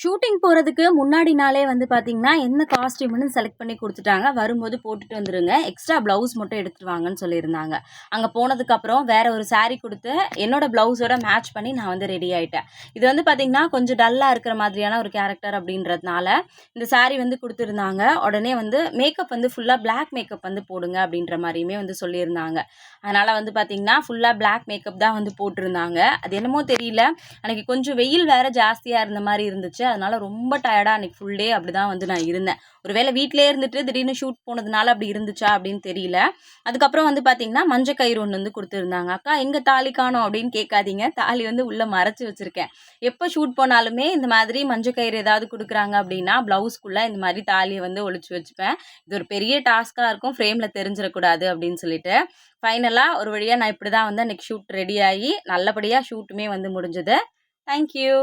Shooting போகிறதுக்கு முன்னாடி நாளே வந்து பார்த்தீங்கன்னா என்ன காஸ்டியூம்னு செலக்ட் பண்ணி கொடுத்துட்டாங்க. வரும்போது போட்டுட்டு வந்துருங்க. எக்ஸ்ட்ரா ப்ளவுஸ் மட்டும் எடுத்துட்டு வாங்கன்னு சொல்லியிருந்தாங்க. அங்கே போனதுக்கப்புறம் வேற ஒரு சாரீ கொடுத்து என்னோட ப்ளவுஸோட மேட்ச் பண்ணி நான் வந்து ரெடி ஆகிட்டேன் இது வந்து பார்த்தீங்கன்னா கொஞ்சம் டல்லாக இருக்கிற மாதிரியான ஒரு கேரக்டர் அப்படின்றதுனால இந்த சாரீ வந்து கொடுத்துருந்தாங்க. உடனே வந்து மேக்கப் வந்து ஃபுல்லாக பிளாக் மேக்கப் வந்து போடுங்க அப்படின்ற மாதிரியுமே வந்து சொல்லியிருந்தாங்க. அதனால் வந்து பார்த்தீங்கன்னா ஃபுல்லாக பிளாக் மேக்கப் தான் வந்து போட்டிருந்தாங்க. அது என்னமோ தெரியல. அன்றைக்கி கொஞ்சம் வெயில் வேறு ஜாஸ்தியாக இருந்த மாதிரி இருந்துச்சு. அதனால ரொம்ப டயர்டாக அன்றைக்கி ஃபுல் டே அப்படி தான் வந்து நான் இருந்தேன். ஒருவேளை வீட்டிலே இருந்துட்டு திடீர்னு ஷூட் போனதுனால அப்படி இருந்துச்சா அப்படின்னு தெரியல. அதுக்கப்புறம் வந்து பார்த்தீங்கன்னா மஞ்சள் கயிறு ஒன்று வந்து கொடுத்துருந்தாங்க. அக்கா எங்கே தாலி காணோம் அப்படின்னு கேட்காதீங்க. தாலி வந்து உள்ளே மறைச்சி வச்சுருக்கேன். எப்போ ஷூட் போனாலுமே இந்த மாதிரி மஞ்சள் கயிறு ஏதாவது கொடுக்குறாங்க அப்படின்னா ப்ளவுஸ்க்குள்ளே இந்த மாதிரி தாலியை வந்து ஒழிச்சு வச்சுப்பேன். இது ஒரு பெரிய டாஸ்க்காக இருக்கும். ஃப்ரேமில் தெரிஞ்சிடக்கூடாது அப்படின்னு சொல்லிட்டு. ஃபைனலாக ஒரு வழியாக நான் இப்படி தான் வந்து அன்றைக்கி ஷூட் ரெடி ஆகி நல்லபடியாக ஷூட்டுமே வந்து முடிஞ்சது. தேங்க்யூ